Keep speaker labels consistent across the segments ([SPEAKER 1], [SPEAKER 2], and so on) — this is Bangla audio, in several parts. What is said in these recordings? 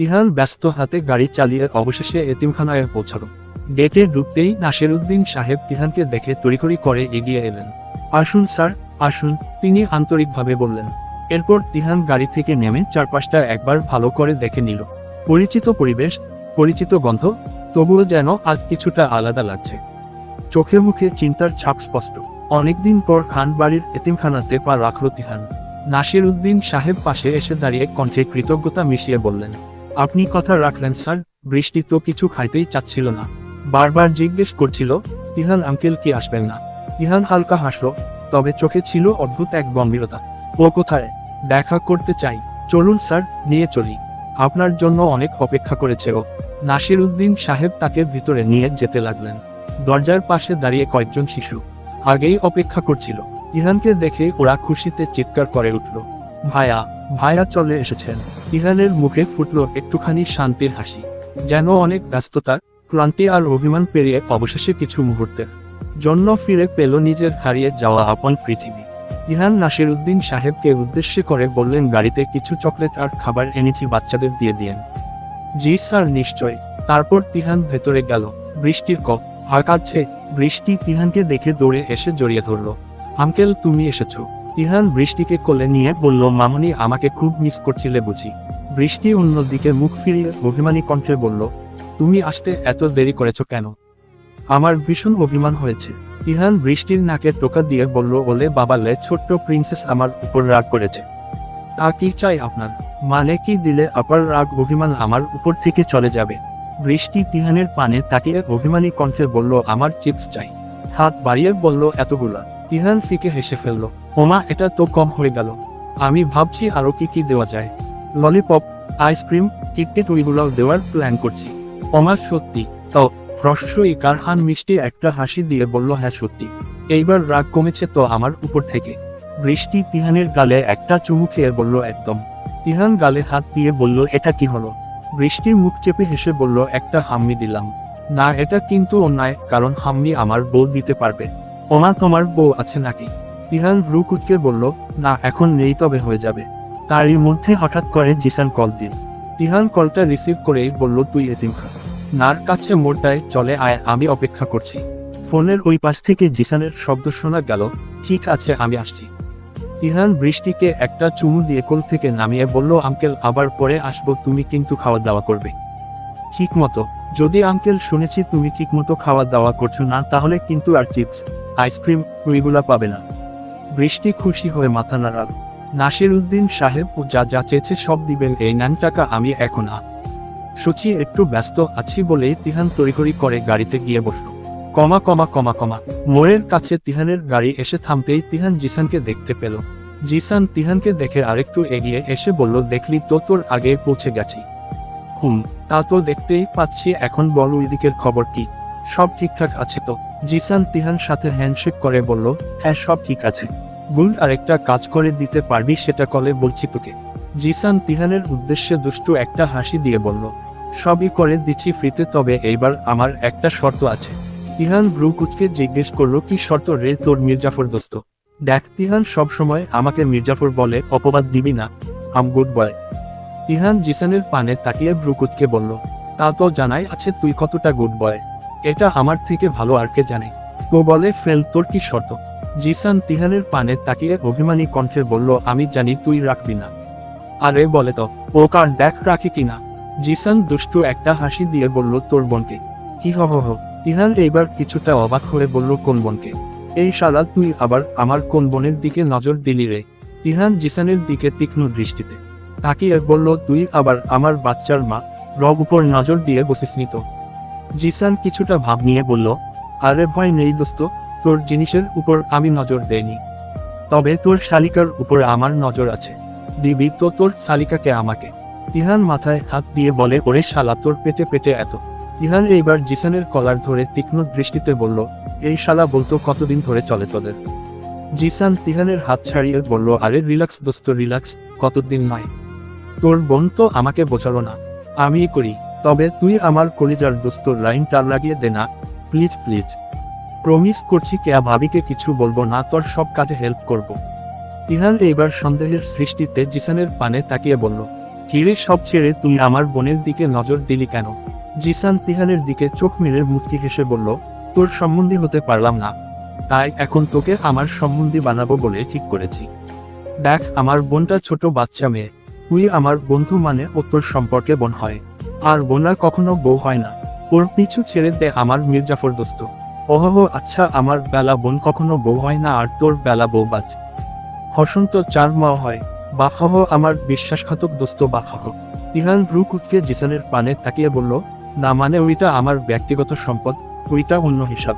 [SPEAKER 1] তিহান ব্যস্ত হাতে গাড়ি চালিয়ে অবশেষে এতিমখানায় পৌঁছালো। গেটে ঢুকতেই নাসিরুদ্দিন সাহেব তিহানকে দেখে তড়িঘড়ি করে এগিয়ে এলেন। আসুন, স্যার, আসুন, তিনি আন্তরিকভাবে বললেন। এরপর তিহান গাড়ি থেকে নেমে চারপাশটা একবার ভালো করে দেখে নিল। পরিচিত পরিবেশ, পরিচিত গন্ধ, তবুও যেন আজ কিছুটা আলাদা লাগছে। চোখে মুখে চিন্তার ছাপ স্পষ্ট। অনেকদিন পর খান বাড়ির এতিমখানাতে পা রাখল তিহান। নাসির উদ্দিন সাহেব পাশে এসে দাঁড়িয়ে কণ্ঠে কৃতজ্ঞতা মিশিয়ে বললেন আপনি কথা রাখলেন, স্যার। বৃষ্টি তো কিছু খাইতেই চাচ্ছিল না। বারবার জিজ্ঞেস করছিল, তিহান আঙ্কেল কি আসবেন না? তিহান হালকা হাসল, তবে চোখে ছিল অদ্ভুত এক গম্ভীরতা। ও কোথায়? দেখা করতে চাই। চলুন, স্যার, নিয়ে চলি। আপনার জন্য অনেক অপেক্ষা করেছে ও। নাসির উদ্দিন সাহেব তাকে ভিতরে নিয়ে যেতে লাগলেন। দরজার পাশে দাঁড়িয়ে কয়েকজন শিশু আগেই অপেক্ষা করছিল। ইহানকে দেখে ওরা খুশিতে চিৎকার করে উঠল, ভায়া ভায়া চলে এসেছেন। ইহানের মুখে ফুটল একটুখানি শান্তির হাসি। যেন অনেক ব্যস্ততা ক্লান্তি আর অভিমান পেরিয়ে অবশেষে কিছু মুহূর্তের জন্য ফিরে পেল নিজের হারিয়ে যাওয়া আপন পৃথিবী। ইহান নাসির উদ্দিন সাহেবকে উদ্দেশ্য করে বললেন, গাড়িতে কিছু চকলেট আর খাবার এনেছি, বাচ্চাদের দিয়ে দিয়েন। জি স্যার নিশ্চয় তারপর তিহান ভেতরে গেল। বৃষ্টির কপ কাটছে বৃষ্টি। তিহানকে দেখে দৌড়ে এসে জড়িয়ে ধরল। আঙ্কেল, তুমি এসেছ। তিহান বৃষ্টিকে কোলে নিয়ে বলল, মামনি, আমাকে খুব মিস করছিলে বুঝি। বৃষ্টি অন্যদিকে মুখ ফিরিয়ে অভিমানী কণ্ঠে বলল, তুমি আসতে এত দেরি করেছ কেন? আমার ভীষণ অভিমান হয়েছে। তিহান বৃষ্টির নাকে টোকা দিয়ে বলল, ওলে বাবালে ছোট্ট প্রিন্সেস আমার উপর রাগ করেছে। তা কি চাই আপনার? মানে কি দিলে আপার রাগ অভিমান আমার উপর থেকে চলে যাবে? বৃষ্টি তিহানের পানে তাকিয়ে অভিমানী কণ্ঠে বলল, আমার চিপস চাই। হাত বাড়িয়ে বলল, এতগুলা। তিহান ফিকে হেসে ফেলল ওমা, এটা তো কম হয়ে গেল। আমি ভাবছি আরও কি কি দেওয়া যায়। ললিপপ আইসক্রিম কিটকিট ওইগুলো দেওয়ার প্ল্যান করছি। ওমা, সত্যি। তো হ্রস্বই কারহান মিষ্টি একটা হাসি দিয়ে বলল হ্যাঁ সত্যি। এইবার রাগ কমেছে তো আমার উপর থেকে। বৃষ্টি তিহানের গালে একটা চুমু খেয়ে বলল, একদম। তিহান গালে হাত দিয়ে বলল, এটা কি হলো? বৃষ্টির মুখ চেপে হেসে বলল, একটা হাম্মি দিলাম। না, এটা কিন্তু অন্যায়, কারণ হাম্মি আমার বউ দিতে পারবে। ওমা, তোমার বউ আছে নাকি? তিহান ভ্রু কুচকে বলল না এখন নেই তবে হয়ে যাবে। তারই মধ্যে হঠাৎ করে জিসান কল দিল। তিহান কলটা রিসিভ করেই বলল তুই এতিম খা নার কাছে মোড়টায় চলে আয় আমি অপেক্ষা করছি। ফোনের ওই পাশ থেকে জিসানের শব্দ শোনা গেল ঠিক আছে আমি আসছি। তিহান বৃষ্টিকে একটা চুমু দিয়ে কোল থেকে নামিয়ে বলল আঙ্কেল আবার পরে আসব তুমি কিন্তু খাওয়া দাওয়া করবে। ঠিক মতো। যদি আঙ্কেল শুনেছি তুমি ঠিক মতো খাওয়া দাওয়া করছ না তাহলে কিন্তু আর চিপস আইসক্রিম ওইগুলা পাবে না। বৃষ্টি খুশি হয়ে মাথা নাড়াল। নাসির উদ্দিন সাহেব ও যা যা চেয়েছে সব দিবেন, এই নান টাকা আমি এখন আ। সচি একটু ব্যস্ত আছি বলেই তিহান তড়িঘড়ি করে গাড়িতে গিয়ে বসল। কমা কমা কমা কমা। মোড়ের কাছে তিহানের গাড়ি এসে থামতেই তিহান জিসানকে দেখতে পেল। জিসান তিহানকে দেখে আরেকটু এগিয়ে এসে বলল, দেখলি তো তোর আগে পৌঁছে গেছি। হুম, তা তো দেখতেই পাচ্ছি, এখন বল ওই দিকের খবর কি? সব ঠিকঠাক আছে তো? জিসান তিহান সাথে হ্যান্ডশেক করে বলল হ্যাঁ সব ঠিক আছে। গুল, আরেকটা কাজ করে দিতে পারবি সেটা কলে বলছি তোকে। জিসান তিহানের উদ্দেশ্যে দুষ্টু একটা হাসি দিয়ে বলল, সবই করে দিচ্ছি ফ্রিতে, তবে এইবার আমার একটা শর্ত আছে। তিহান ব্রু কুচকে জিজ্ঞেস করল, কি শর্ত রে তোর মির্জাফর দোস্ত? দেখ তিহান, সব সময় আমাকে মির্জাফর বলে অপবাদ দিবি না। আম গুড বয়। তিহান জিসানের পানে তাকিয়ে ব্রু কুচকে বলল, তা তো জানাই আছে তুই কতটা গুড বয়। এটা আমার থেকে ভালো আর কে জানে। তো বলে, ফেল, তোর কি শর্ত? জিসান তিহানের পানে তাকিয়ে অভিমানী কণ্ঠে বলল, আমি জানি তুই রাখবি না। আরে বলে তো, ও কার দেখ রাখি কিনা জিসান দুষ্টু একটা হাসি দিয়ে বলল, তোর বোনকে। কি হো হো তিহান এইবার কিছুটা অবাক হয়ে বলল, কোন বোনকে? এই শালা, তুই আবার আমার কোন বোনের দিকে নজর দিলি রে? তিহান জিসানের দিকে তীক্ষ্ণ দৃষ্টিতে তাকিয়ে বলল, তুই আবার আমার বাচ্চার মা? রব উপর নজর দিয়ে বসিস নিত জিসান কিছুটা ভাব নিয়ে বলল, আরে ভয় নেই দোস্ত, তোর জিনিসের উপর আমি নজর দেইনি। তবে তোর শালিকার উপর আমার নজর আছে। দিবি তো তোর শালিকাকে আমাকে তিহান মাথায় হাত দিয়ে বলে, ওরে শালা, তোর পেটে পেটে এত তিহান এইবার জিসানের কলার ধরে তীক্ষ্ণ দৃষ্টিতে বলল, এই শালা বলতো কতদিন ধরে চলে তোদের জিসান তিহানের হাত ছাড়িয়ে বলল, আরে রিল্যাক্স দোস্ত, রিল্যাক্স, কতদিন নয়। তোর বোন তো আমাকে বোঝালো না। আমি করি। তবে তুই আমার কলিজার দোস্ত লাইন টার লাগিয়ে দে না, প্লিজ প্লিজ। প্রমিস করছি কেয়া ভাবিকে কিছু বলব না, তোর সব কাজে হেল্প করব। তিহান এইবার সন্দেহের সৃষ্টিতে জিসানের পানে তাকিয়ে বলল কিরে সব ছেড়ে তুই আমার বোনের দিকে নজর দিলি কেন? জিসান তিহানের দিকে চোখ মেরে মুচকি হেসে বলল, তোর সম্বন্ধী হতে পারলাম না। তাই এখন তোকে আমার সম্বন্ধী বানাবো বলে ঠিক করেছি। দেখ, আমার বোনটা ছোট বাচ্চা মেয়ে। তুই আমার বন্ধু মানে ও তোর সম্পর্কে বোন হয়। আর বোনরা কখনো বউ হয় না। ওর পিছু ছেড়ে দে আমার মির্জাফর দোস্ত। ওহহ আচ্ছা আমার বেলা বোন কখনো বউ হয় না আর তোর বেলা বউ বাচ হসন্ত চার মা হয়। বাহহ আমার বিশ্বাসঘাতক দোস্ত বাহহ তিহান রু কুচকে জিসানের পানে তাকিয়ে বলল, না মানে ওইটা আমার ব্যক্তিগত সম্পদ, ওইটা অন্য হিসাব।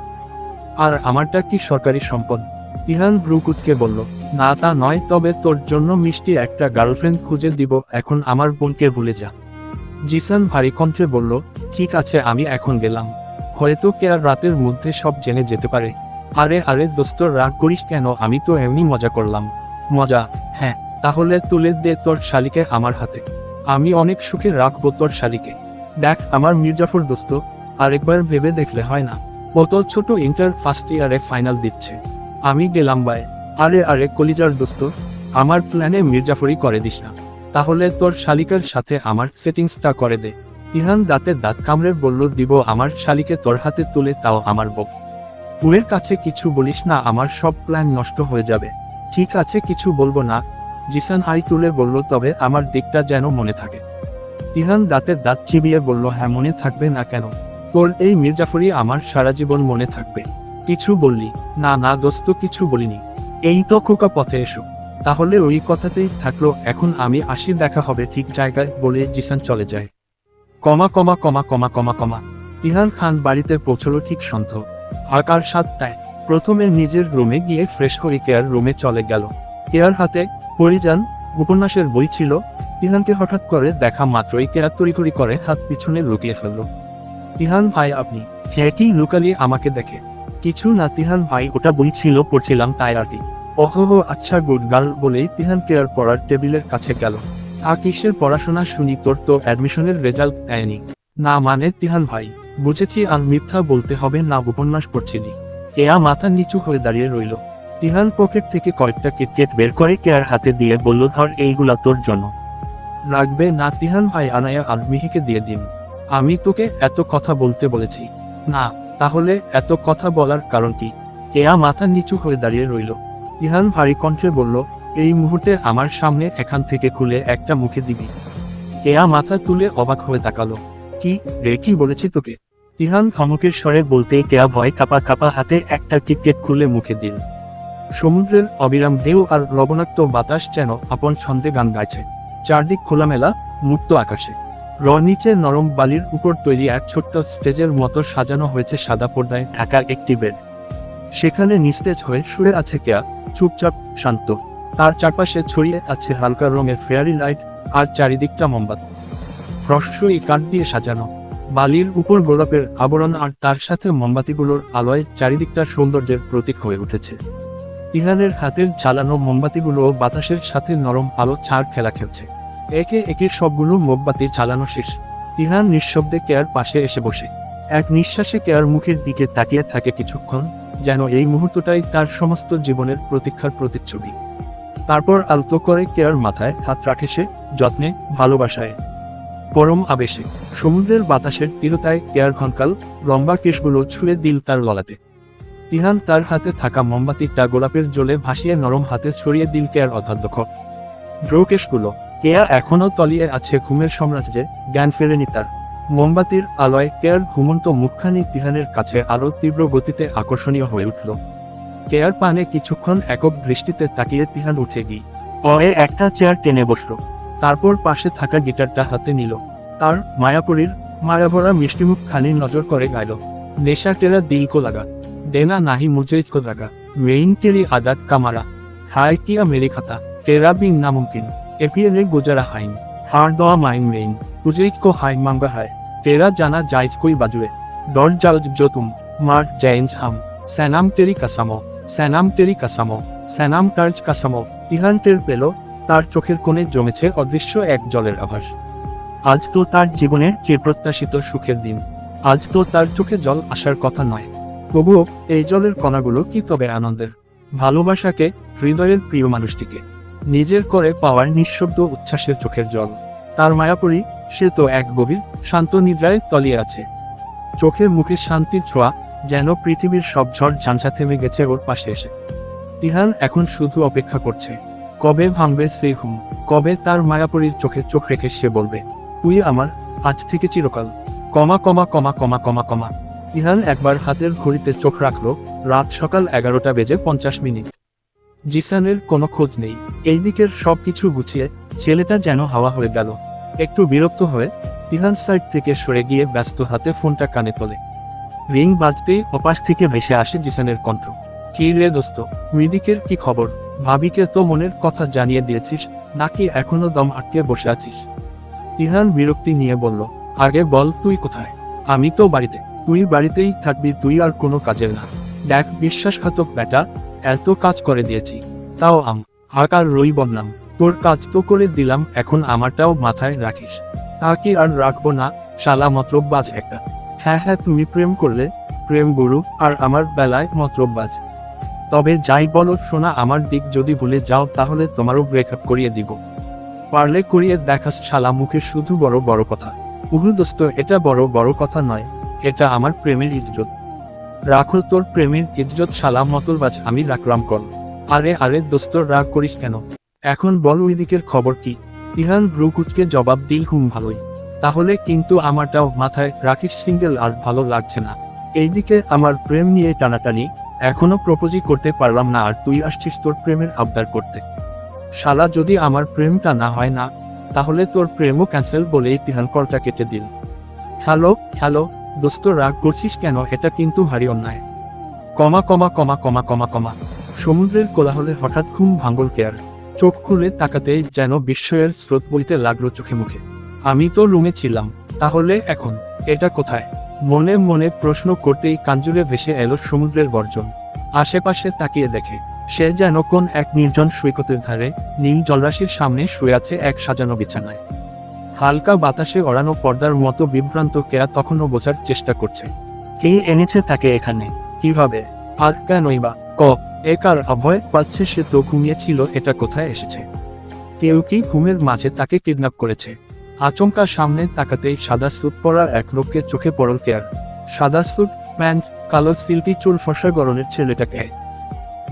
[SPEAKER 1] আর আমারটা কি সরকারি সম্পদ? তিহান ব্রুকুতকে বলল, না তা নয়, তবে তোর জন্য মিষ্টি একটা গার্লফ্রেন্ড খুঁজে দিব, এখন আমার বোনকে ভুলে যা। জিসান ভারী কণ্ঠে বলল, ঠিক আছে, আমি এখন গেলাম। হয়তো কে আর রাতের মধ্যে সব জেনে যেতে পারে। আরে আরে দোস্ত, রাগ করিস কেন? আমি তো এমনি মজা করলাম। মজা? হ্যাঁ তাহলে তুলে দে তোর শালিকে আমার হাতে। আমি অনেক সুখে রাখব তোর শালিকে। দেখ, আমার মির্জাফর দোস্ত, আরেকবার ভেবে দেখলে হয় না। কত ছোট ইন্টার ফার্স্ট ইয়ারে ফাইনাল দিচ্ছে। আমি গেলাম বাই। আরে আরে কলিজার দোস্ত, আমার প্ল্যানে মির্জাফরি করে দিস না। তাহলে তোর শালিকের সাথে আমার সেটিংসটা করে দে। তিহান দাঁতে দাঁত কামড়ে বলল, দিব আমার শালিকে তোর হাতে তুলে তাও আমার বক উয়ের কাছে কিছু বলিস না, আমার সব প্ল্যান নষ্ট হয়ে যাবে। ঠিক আছে, কিছু বলব না। জিসান হাড়ি তুলে বলল, তবে আমার দিকটা যেন মনে থাকে। তিহান দাঁতের দাঁত চিবিয়ে বলল হ্যাঁ মনে থাকবে না কেন? তোর এই মির্জাফরি আমার সারা জীবন মনে থাকবে। কিছু বললি। না না, দোস্ত, কিছু বলিনি। এই তো খোকা পথে এসো। তাহলে ওই কথাতেই থাকল, এখন আমি আসি, দেখা হবে ঠিক জায়গায় বলে জিসান চলে যায়। কমা কমা কমা কমা কমা কমা। তিহান খান বাড়িতে পৌঁছলো ঠিক সন্ধ্য। আকার সাতটায়। প্রথমে নিজের রুমে গিয়ে ফ্রেশ হয়ে কেয়ার রুমে চলে গেল। কেয়ার হাতে পরিযান উপন্যাসের বই ছিল। তিহানকে হঠাৎ করে দেখা মাত্রই কেয়ার তড়িঘড়ি করে হাত পিছনে লুকিয়ে ফেলল। তিহান, ভাই, আপনি? হেঁটি লুকালিয়ে আমাকে দেখে। কিছু না, তিহান ভাই, ওটা বই ছিল, পড়ছিলাম তাই আর কি। অহহ আচ্ছা গুড গার্ল বলেই তিহান কেয়ার পড়ার টেবিলের কাছে গেল। তা কিসের পড়াশোনা শুনি তোর তো অ্যাডমিশনের রেজাল্ট দেয়নি? না মানে তিহান ভাই, বুঝেছি আর মিথ্যা বলতে হবে না উপন্যাস পড়ছিলি। কেয়া মাথা নিচু হয়ে দাঁড়িয়ে রইল। তিহান পকেট থেকে কয়েকটা কিটকেট বের করে কেয়ার হাতে দিয়ে বলল, ধর এইগুলা তোর জন্য। লাগবে না তিহান ভাই, আনায়া আর মিহিকে দিয়ে দিন। আমি তোকে এত কথা বলতে বলেছি। না, তাহলে এত কথা বলার কারণ কি? কেয়া মাথা নিচু হয়ে দাঁড়িয়ে রইল। তিহান ভারী কণ্ঠে বলল, এই মুহূর্তে আমার সামনে এখান থেকে খুলে একটা মুখে দিবি। কেয়া মাথা তুলে অবাক হয়ে তাকালো, কি রে, কি বলেছি তোকে? তিহান ধমকের স্বরে বলতে কেয়া ভয় কাপা কাপা হাতে একটা কিটকেট খুলে মুখে দিল। সমুদ্রের অবিরাম দেও আর লবণাক্ত বাতাস যেন আপন ছন্দে গান গাইছে। চারদিক খোলামেলা, মুক্ত আকাশে। র নিচে নরম বালির উপর তৈরি এক ছোট্ট স্টেজের মতো সাজানো হয়েছে সাদা পর্দায় ঢাকার একটি বেড। সেখানে নিস্তেজ হয়ে শুয়ে আছে কেয়া, চুপচাপ, শান্ত। তার চারপাশে ছড়িয়ে আছে হালকা রঙের ফেয়ারি লাইট আর চারিদিকটা মোমবাত। রহস্যই কাঠ দিয়ে সাজানো। বালির উপর গোলাপের আবরণ আর তার সাথে মোমবাতিগুলোর আলোয় চারিদিকটা সৌন্দর্যের প্রতীক হয়ে উঠেছে। ইহানের হাতের জ্বালানো মোমবাতিগুলো বাতাসের সাথে নরম আলো ছাড় খেলা খেলছে। একে একে সবগুলো মোমবাতি চালানো শেষ। তিহান নিঃশব্দে কেয়ার পাশে এসে বসে। এক নিঃশ্বাসে কেয়ার মুখের দিকে তাকিয়ে থাকে কিছুক্ষণ। যেন এই মুহূর্তটাই তার সমস্ত জীবনের প্রতীক্ষার প্রতিচ্ছবি। তারপর আলতো করে কেয়ার মাথায় হাত রাখে সে, যত্নে, ভালোবাসায়। পরম আবেশে, সমুদ্রের বাতাসের তীরতায় কেয়ার ঘনকাল, লম্বা কেশগুলো ছুঁয়ে দিল তার ললাটে। তিহান তার হাতে থাকা মোমবাতিটা গোলাপের জলে ভাসিয়ে নরম হাতে ছড়িয়ে দিল কেয়ার অধ্যাধ্যক্ষ ড্রোকেশগুলো কেয়া এখনও তলিয়ে আছে ঘুমের সাম্রাজ্যে, জ্ঞান ফেরেনি তার। মোমবাতির আলোয় কেয়ার ঘুমন্ত মুখখানি তিহানের কাছে আরও তীব্র গতিতে আকর্ষণীয় হয়ে উঠল। কেয়ার পানে কিছুক্ষণ একক দৃষ্টিতে তাকিয়ে তিহান উঠে গিয়ে অয়ে একটা চেয়ার টেনে বসল। তারপর পাশে থাকা গিটারটা হাতে নিল। তার মায়াপুরীর মায়াভরা মিষ্টিমুখ খানি নজর করে গাইল, নেশা টেরা দিল কো লাগা, দেনা নাহি মুজে কো লাগা, মেইন টেরি আদাত কামারা হায় কিয়া মেরে খাতা টেরা বিন নামুমকিন, এপিএলে গুজারা হাইন আর দ মাইন রেইন উজরিক কো হাই মাঙ্গা হায় টেরা জানা জাইজ কই বাজুয়ে ডর জাউজ জতুম তুম মার জেন্স হাম, স্যানাম তেরি কাসামো স্যানাম তেরি কাসামো স্যানাম টার্জ কাসামো ইহান টের পেল, তার চোখের কোণে জমেছে অদৃশ্য এক জলের আভাস আজ তো তার জীবনের যে প্রত্যাশিত সুখের দিন আজ তো তার চোখে জল আসার কথা নয় তবুও এই জলের কণাগুলো কি তবে আনন্দের ভালোবাসাকে হৃদয়ের প্রিয় মানুষটিকে। নিজের করে পাওয়ার নিঃশব্দ উচ্ছ্বাসের চোখের জল। তার মায়াপুরী সে তো এক গভীর, শান্ত নিদ্রায় তলিয়ে আছে। চোখের মুখে শান্তির ছোঁয়া যেন পৃথিবীর সব ঝড় ঝাঞ্ঝা থেমে গেছে ওর পাশে এসে। তিহান এখন শুধু অপেক্ষা করছে, কবে ভাঙবে সেই ঘুম, কবে তার মায়াপুরীর চোখে চোখ রেখে সে বলবে, তুই আমার, আজ থেকে চিরকাল, কমা কমা কমা কমা কমা কমা। ইহান একবার হাতের ঘড়িতে চোখ রাখল, রাত সকাল এগারোটা বেজে পঞ্চাশ মিনিট। জিসানের কোনো খোঁজ নেই। এই দিকের সব কিছু গুছিয়ে ছেলেটা যেন হাওয়া হয়ে গেল। একটু বিরক্ত হয়ে তিহান সাইড থেকে সরে গিয়ে ব্যস্ত হাতে ফোনটা কানে তোলে। রিং বাজতেই ওপাশ থেকে ভেসে আসে জিসানের কণ্ঠ। কি রে দোস্ত, মৃদিকের কি খবর? ভাবিকে তো মনের কথা জানিয়ে দিয়েছিস, নাকি এখনও দম আটকে বসে আছিস? তিহান বিরক্তি নিয়ে বলল, আগে বল, তুই কোথায়? আমি তো বাড়িতে। তুই বাড়িতেই থাকবি, তুই আর কোনো কাজের না। দেখ, বিশ্বাসঘাতক বেটা এত কাজ করে দিয়েছি, তাও আম, আকার রই বদনাম তোর কাজ তো করে দিলাম, এখন আমারটাও মাথায় রাখিস। তা কি আর রাখব না, শালা মতলববাজ একটা। হ্যাঁ হ্যাঁ তুমি প্রেম করলে, প্রেম গুরু, আর আমার বেলায় মতলববাজ তবে যাই বলো শোনা আমার দিক যদি ভুলে যাও, তাহলে তোমারও ব্রেকআপ করিয়ে দিব। পারলে করিয়ে দেখাস, শালা মুখে শুধু বড় বড় কথা। উহু দোস্ত, এটা বড় বড় কথা নয়, এটা আমার প্রেমের ইজ্জত। রাখো তোর প্রেমের ইজ্জত শালা মতলবাজ আমি রাখলাম কল আরে আরে দোস্ত, রাগ করিস কেন? এখন বল ওই দিকের খবর কি? ইহান ব্রুকুচকে জবাব দিল, হুম, ভালোই। তাহলে কিন্তু আমারটাও মাথায় রাখিস সিঙ্গেল, আর ভালো লাগছে না। এইদিকে আমার প্রেম নিয়ে টানাটানি, এখনও প্রপোজই করতে পারলাম না, আর তুই আসছিস তোর প্রেমের আবদার করতে। শালা, যদি আমার প্রেমটা না হয় না, তাহলে তোর প্রেমও ক্যান্সেল বলেই তিহান কলটা কেটে দিল। Hello hello. দোস্ত, রাগ করছিস কেন? এটা কিন্তু ভারী অন্যায়। কমা কমা কমা কমা কমা কমা। সমুদ্রের কোলাহলে হঠাৎ ঘুম ভাঙ্গল কেয়ার চোখ খুলে তাকাতেই যেন বিস্ময়ের স্রোত বইতে লাগল চোখে মুখে। আমি তো রুমে ছিলাম, তাহলে এখন এটা কোথায়? মনে মনে প্রশ্ন করতেই কাঞ্জুরে ভেসে এলো সমুদ্রের গর্জন। আশেপাশে তাকিয়ে দেখে, সে যেন কোন এক নির্জন সৈকতের ধারে নীল জলরাশির সামনে শুয়ে আছে এক সাজানো বিছানায়। হালকা বাতাসে ওড়ানো পর্দার মতো বিভ্রান্ত কেয়া তখনও বোঝার চেষ্টা করছে। কে এনেছে তাকে এখানে? কীভাবে? আর কেনই বা? ক একার অভয় পাচ্ছে সে তো ঘুমিয়েছিল এটা কোথায় এসেছে? কেউ কি ঘুমের মাঝে তাকে কিডন্যাপ করেছে? আচমকা সামনে তাকাতেই সাদা স্যুট পরা এক লোককে চোখে পড়ল কেয়ার সাদা স্যুট প্যান্ট কালো সিল্কি চুল ফসা গরনের ছেলেটাকে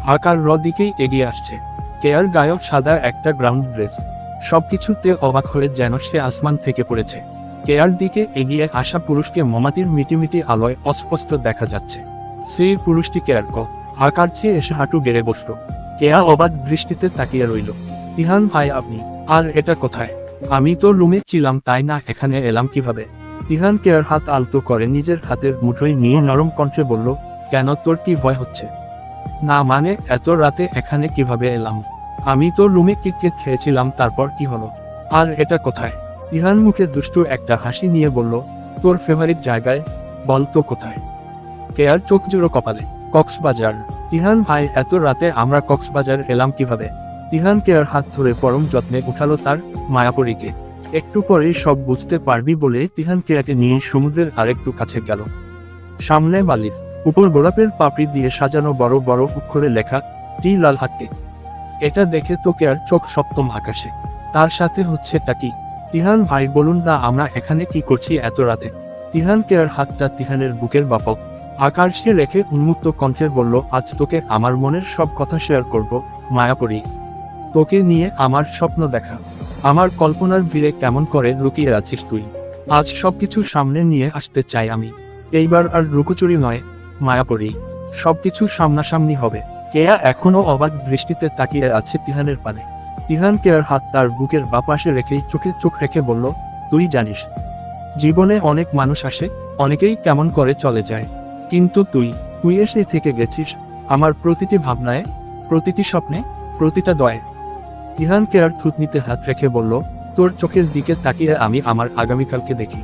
[SPEAKER 1] আকার র দিকেই এগিয়ে আসছে। কেয়ার গায়ক সাদা একটা গ্রাউন্ড ড্রেস। সবকিছুতে অবাক হয়ে যেন সে আসমান থেকে পড়েছে। কেয়ার দিকে এগিয়ে আসা পুরুষকে মমাতির মিটিমিটি আলোয় অস্পষ্ট দেখা যাচ্ছে। সেই পুরুষটি কেয়ার ক। আকার চেয়ে এসে হাঁটু গেড়ে বসল। কেয়া অবাক দৃষ্টিতে তাকিয়ে রইল। তিহান ভাই আপনি, আর এটা কোথায়? আমি তো রুমে ছিলাম তাই না এখানে এলাম কীভাবে? তিহান কেয়ার হাত আলতো করে নিজের হাতের মুঠোয় নিয়ে নরম কণ্ঠে বলল, কেন তোর কি ভয় হচ্ছে? না মানে এত রাতে এখানে কীভাবে এলাম? আমি তো রুমে ক্রিকেট খেয়েছিলাম, তারপর কি হলো? আর এটা কোথায়? তিহান মুখে দুষ্টু একটা হাসি নিয়ে বলল, তোর ফেভারিট জায়গায় বল তো কোথায়? কেয়ার চোখ জোড়ো কপালে, কক্সবাজার। তিহান ভাই এত রাতে আমরা কক্সবাজার এলাম কীভাবে? তিহান কেয়ার হাত ধরে পরম যত্নে উঠালো তার মায়াপরীকে। একটু পরেই সব বুঝতে পারবি বলে তিহান কেয়াকে নিয়ে সমুদ্রের আরেকটু কাছে গেল। সামনে বালির উপর গোলাপের পাপড়ি দিয়ে সাজানো বড় বড় অক্ষরে লেখা, টি লাল হাটকে। এটা দেখে তো কেয়ার চোখ সপ্তম আকাশে। তার সাথে হচ্ছে টাকি তিহান, ভাই, বলুন না আমরা এখানে কি করছি এত রাতে? তিহান কেয়ার হাতটা তিহানের বুকের বাপক। আকাশে রেখে উন্মুক্ত কণ্ঠে বলল, আজ তোকে আমার মনের সব কথা শেয়ার করব মায়াপরি তোকে নিয়ে আমার স্বপ্ন দেখা। আমার কল্পনার ভিড়ে কেমন করে লুকিয়ে আছিস তুই? আজ সবকিছু সামনে নিয়ে আসতে চাই আমি। এইবার আর লুকোচুরি নয় মায়াপরি সবকিছু সামনাসামনি হবে। কেয়া এখনও অবাক দৃষ্টিতে তাকিয়ে আছে তিহানের পানে। তিহান কেয়ার হাত তার বুকের বাপাশে রেখেই চোখে চোখ রেখে বলল, তুই জানিস, জীবনে অনেক মানুষ আসে, অনেকেই কেমন করে চলে যায়। কিন্তু তুই তুই এসে থেকে গেছিস, আমার প্রতিটি ভাবনায়, প্রতিটি স্বপ্নে, প্রতিটা দয়ে। তিহান কেয়ার থুতনিতে হাত রেখে বলল, তোর চোখের দিকে তাকিয়ে আমি আমার আগামীকালকে দেখি।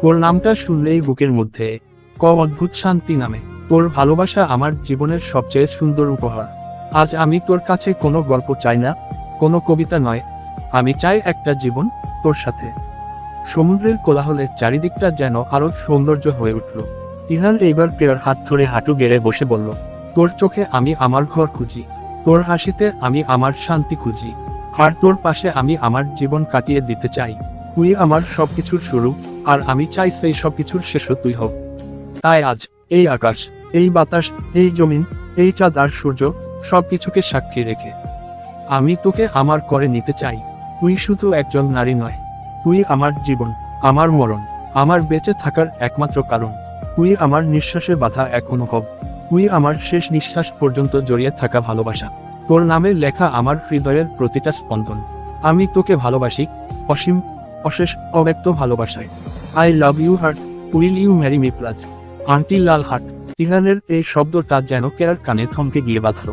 [SPEAKER 1] তোর নামটা শুনলেই বুকের মধ্যে ক অদ্ভুত শান্তি নামে। তোর ভালোবাসা আমার জীবনের সবচেয়ে সুন্দর উপহার। আজ আমি তোর কাছে কোনো গল্প চাই না, কোনো কবিতা নয়। আমি চাই একটা জীবন তোর সাথে। সমুদ্রের কোলাহলে চারিদিকটা যেন আরও সৌন্দর্য হয়ে উঠল। তিহান এইবার কেয়ার হাত ধরে হাঁটু গেড়ে বসে বলল, তোর চোখে আমি আমার ঘর খুঁজি, তোর হাসিতে আমি আমার শান্তি খুঁজি, আর তোর পাশে আমি আমার জীবন কাটিয়ে দিতে চাই। তুই আমার সবকিছুর শুরু, আর আমি চাই সেই সবকিছুর শেষও তুই হোক তাই আজ এই আকাশ এই বাতাস, এই জমিন, এই চাঁদ আর সূর্য সবকিছুকে সাক্ষী রেখে। আমি তোকে আমার করে নিতে চাই। তুই শুধু একজন নারী নয়। তুই আমার জীবন, আমার মরণ, আমার বেঁচে থাকার একমাত্র কারণ। তুই আমার নিঃশ্বাসে বাধা এক অনুভব তুই আমার শেষ নিঃশ্বাস পর্যন্ত জড়িয়ে থাকা ভালোবাসা। তোর নামে লেখা আমার হৃদয়ের প্রতিটা স্পন্দন। আমি তোকে ভালোবাসি, অসীম, অশেষ, অব্যক্ত ভালোবাসায়। I love you heart will you marry me please aunty Lal heart ইরানের এই শব্দটা যেন কেরার কানে থমকে গিয়ে বাঁধল।